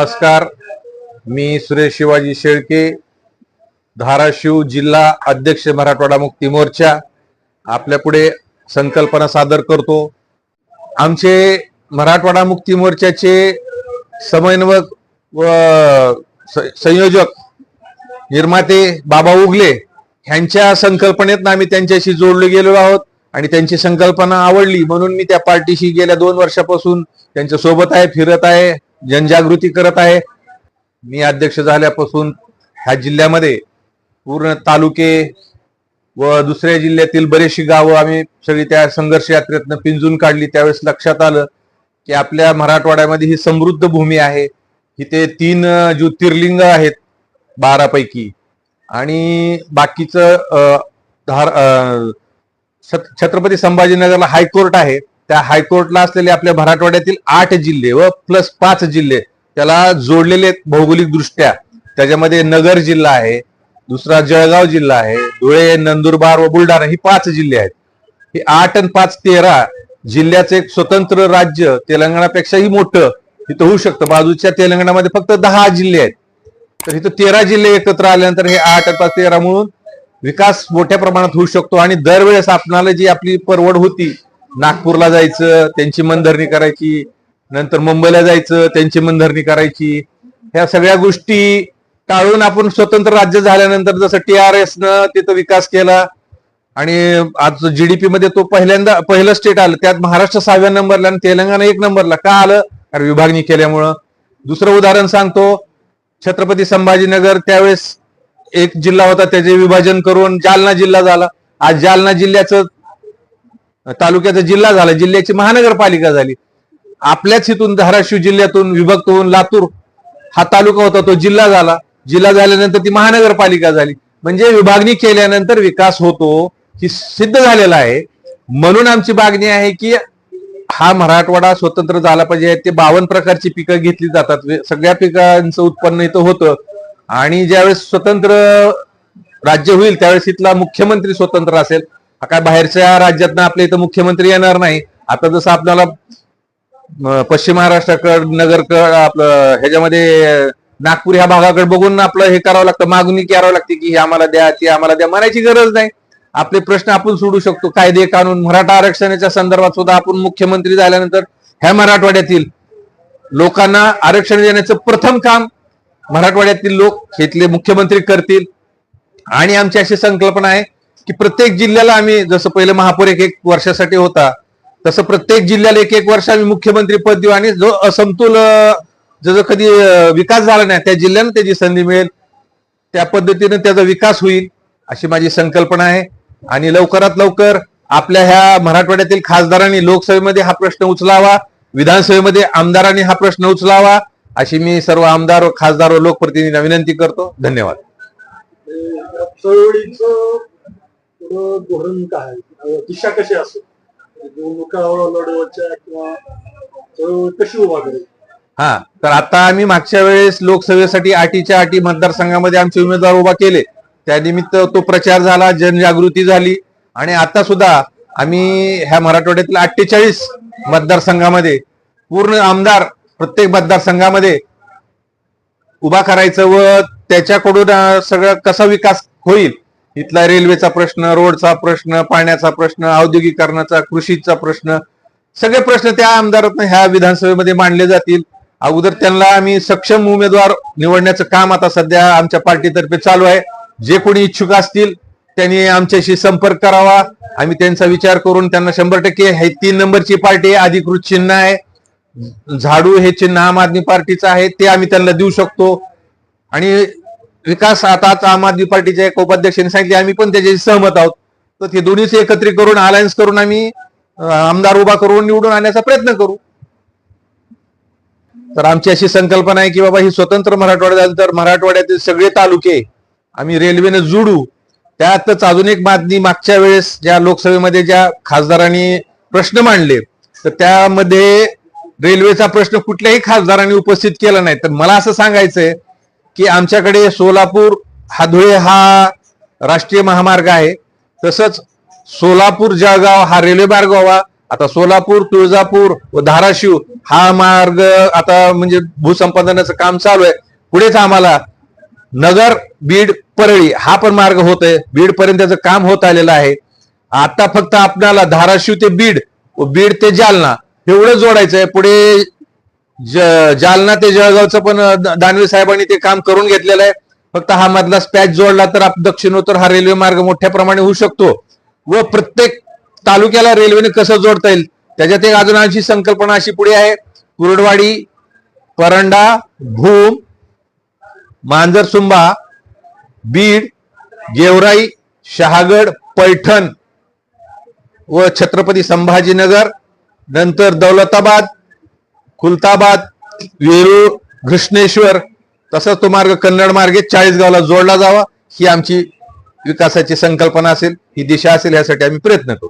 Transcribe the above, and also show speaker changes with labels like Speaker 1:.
Speaker 1: नमस्कार. मी सुरेश शिवाजी शेळके धाराशिव जिल्हा अध्यक्ष मराठवाडा मुक्ती मोर्चा. आपल्या पुढे संकल्पना सादर करतो. आमचे मराठवाडा मुक्ती मोर्चाचे समन्वयक व स- संयोजक निर्माते बाबा उगले ह्यांच्या संकल्पनेत आम्ही त्यांच्याशी जोडले गेलो आहोत आणि त्यांची संकल्पना आवडली म्हणून मी त्या पार्टीशी गेल्या दोन वर्षापासून त्यांच्यासोबत आहे फिरत आहे. जनजागृती करत आहे. मी अध्यक्ष झाल्यापासून ह्या जिल्ह्यामध्ये पूर्ण तालुके व दुसऱ्या जिल्ह्यातील बरेचशी गावं आम्ही सगळी त्या संघर्ष यात्रेतनं पिंजून काढली. त्यावेळेस लक्षात आलं की आपल्या मराठवाड्यामध्ये ही समृद्ध भूमी आहे. इथे तीन ज्योतिर्लिंग आहेत बारापैकी. आणि बाकीचं धार छत्रपती संभाजीनगरला हायकोर्ट आहे. त्या हायकोर्टला असलेले आपल्या मराठवाड्यातील आठ जिल्हे व प्लस पाच जिल्हे त्याला जोडलेले आहेत भौगोलिक दृष्ट्या त्याच्यामध्ये नगर जिल्हा आहे दुसरा जळगाव जिल्हा आहे धुळे नंदुरबार व बुलढाणा ही पाच जिल्हे आहेत. हे आठ आणि पाच तेरा जिल्ह्याचं एक स्वतंत्र राज्य तेलंगणापेक्षाही मोठं इथं होऊ शकतं. बाजूच्या तेलंगणामध्ये फक्त दहा जिल्हे आहेत. तर इथं तेरा जिल्हे एकत्र आल्यानंतर हे आठ आणि पाच तेरा म्हणून विकास मोठ्या प्रमाणात होऊ शकतो आणि दरवेळेस आपणाला जी आपली परवड होती नागपूरला जायचं त्यांची मनधरणी करायची नंतर मुंबईला जायचं त्यांची मनधरणी करायची. ह्या सगळ्या गोष्टी टाळून आपण स्वतंत्र राज्य झाल्यानंतर जसं टीआरएस न तिथं विकास केला आणि आज जीडीपी मध्ये तो पहिल्यांदा पहिलं स्टेट आलं. त्यात महाराष्ट्र सहाव्या नंबरला आणि तेलंगणा एक नंबरला. का आलं? कारण विभागणी केल्यामुळं. दुसरं उदाहरण सांगतो. छत्रपती संभाजीनगर त्यावेळेस एक जिल्हा होता त्याचे विभाजन करून जालना जिल्हा झाला. आज जालना जिल्ह्याचं तालुक्याचा जिल्हा झाला जिल्ह्याची महानगरपालिका झाली. आपल्याच इथून धाराशिव जिल्ह्यातून विभक्त होऊन लातूर हा तालुका होता तो जिल्हा झाला. जिल्हा झाल्यानंतर ती महानगरपालिका झाली. म्हणजे विभागणी केल्यानंतर विकास होतो ही सिद्ध झालेला आहे. म्हणून आमची मागणी आहे की हा मराठवाडा स्वतंत्र झाला पाहिजे. ते बावन्न प्रकारची पिकं घेतली जातात. सगळ्या पिकांचं उत्पन्न इथं होतं. आणि ज्यावेळेस स्वतंत्र राज्य होईल त्यावेळेस इथला मुख्यमंत्री स्वतंत्र असेल. काय बाहेरच्या राज्यातनं आपल्या इथं मुख्यमंत्री येणार नाही. आता जसं आपल्याला पश्चिम महाराष्ट्राकड नगरकड आपलं ह्याच्यामध्ये नागपूर ह्या भागाकडे बघून आपलं हे करावं लागतं मागणी करावं लागते की हे आम्हाला द्या ती आम्हाला द्या म्हणायची गरज नाही. आपले प्रश्न आपण सोडू शकतो. कायदे कानून मराठा आरक्षणाच्या संदर्भात सुद्धा आपण मुख्यमंत्री झाल्यानंतर ह्या मराठवाड्यातील लोकांना आरक्षण देण्याचं प्रथम काम मराठवाड्यातील लोक इथले मुख्यमंत्री करतील. आणि आमची अशी संकल्पना आहे की प्रत्येक जिल्ह्याला आम्ही जसं पहिलं महापौर एक एक वर्षासाठी होता तसं प्रत्येक जिल्ह्याला एक एक वर्ष आम्ही मुख्यमंत्री पद देऊ आणि जो असमतोल जसं कधी विकास झाला नाही त्या जिल्ह्यानं त्याची संधी मिळेल. त्या पद्धतीने त्याचा विकास होईल अशी माझी संकल्पना आहे. आणि लवकरात लवकर आपल्या ह्या मराठवाड्यातील खासदारांनी लोकसभेमध्ये हा प्रश्न उचलावा विधानसभेमध्ये आमदारांनी हा प्रश्न उचलावा अशी मी सर्व आमदार व खासदार व लोकप्रतिनिधींना विनंती करतो. धन्यवाद.
Speaker 2: पुढं धोरण काय? दिशा कशी असेल? निवडणुका लढवायच्या किंवा कशी उभा करेल?
Speaker 1: हा तर आता आम्ही मागच्या वेळेस लोकसभेसाठी आटीच्या आटी मतदारसंघामध्ये आमचे उमेदवार उभा केले. त्यानिमित्त तो प्रचार झाला जनजागृती झाली. आणि आता सुद्धा आम्ही ह्या मराठवाड्यातल्या अठ्ठेचाळीस मतदारसंघामध्ये पूर्ण आमदार प्रत्येक मतदारसंघामध्ये उभा करायचं व त्याच्याकडून सगळं कसा विकास होईल इथला रेल्वेचा प्रश्न रोडचा प्रश्न पाण्याचा प्रश्न औद्योगिकरणाचा कृषीचा प्रश्न सगळे प्रश्न त्या आमदारातून ह्या विधानसभेमध्ये मांडले जातील. अगोदर त्यांना आम्ही सक्षम उमेदवार निवडण्याचं काम आता सध्या आमच्या पार्टीतर्फे चालू आहे. जे कोणी इच्छुक असतील त्यांनी आमच्याशी संपर्क करावा. आम्ही त्यांचा विचार करून त्यांना शंभर टक्के हे तीन नंबरची पार्टी आहे अधिकृत चिन्ह आहे. झाडू हे चिन्ह आम आदमी पार्टीचं आहे ते आम्ही त्यांना देऊ शकतो. आणि विकास आता आम आदमी पार्टीच्या एक उपाध्यक्षांनी सांगितले आम्ही पण त्याच्याशी सहमत आहोत. तर ते दोन्हीच एकत्रित करून अलायन्स करून आम्ही आमदार उभा करून निवडून आणण्याचा प्रयत्न करू. तर आमची अशी संकल्पना आहे की बाबा ही स्वतंत्र मराठवाडा झाली तर मराठवाड्यातील सगळे तालुके आम्ही रेल्वेने जोडू. त्यातच अजून एक बातमी मागच्या वेळेस ज्या लोकसभेमध्ये ज्या खासदारांनी प्रश्न मांडले तर त्यामध्ये रेल्वेचा प्रश्न कुठल्याही खासदारांनी उपस्थित केला नाही. तर मला असं सांगायचंय की आमच्याकडे सोलापूर हाधुळे हा राष्ट्रीय महामार्ग आहे. तसंच सोलापूर जळगाव हा रेल्वे मार्ग व्हावा. आता सोलापूर तुळजापूर व धाराशिव हा मार्ग आता म्हणजे भूसंपादनाचं काम चालू आहे. पुढेच आम्हाला नगर बीड परळी हा पण मार्ग होत आहे बीड पर्यंत त्याचं काम होत आलेलं आहे. आता फक्त आपल्याला धाराशिव ते बीड व बीड ते जालना एवढं जोडायचं आहे पुढे ज- जालना ते जळगावचं पण द- दानवे साहेबांनी ते काम करून घेतलेलं आहे. फक्त हा मधला स्पॅच जोडला तर आप- दक्षिणोत्तर हा रेल्वे मार्ग मोठ्या प्रमाणे होऊ शकतो. व प्रत्येक तालुक्याला रेल्वेने कसं जोडता येईल त्याच्यात एक अजून आमची संकल्पना अशी पुढे आहे. कुरडवाडी परंडा भूम मांजरसुंबा बीड गेवराई शहागड पैठण व छत्रपती संभाजीनगर नंतर दौलताबाद खुलताबाद वेरूळ घृष्णेश्वर तसंच तो मार्ग कन्नड मार्गे चाळीसगावला जोडला जावा ही आमची विकासाची संकल्पना असेल ही दिशा असेल यासाठी आम्ही प्रयत्न करू.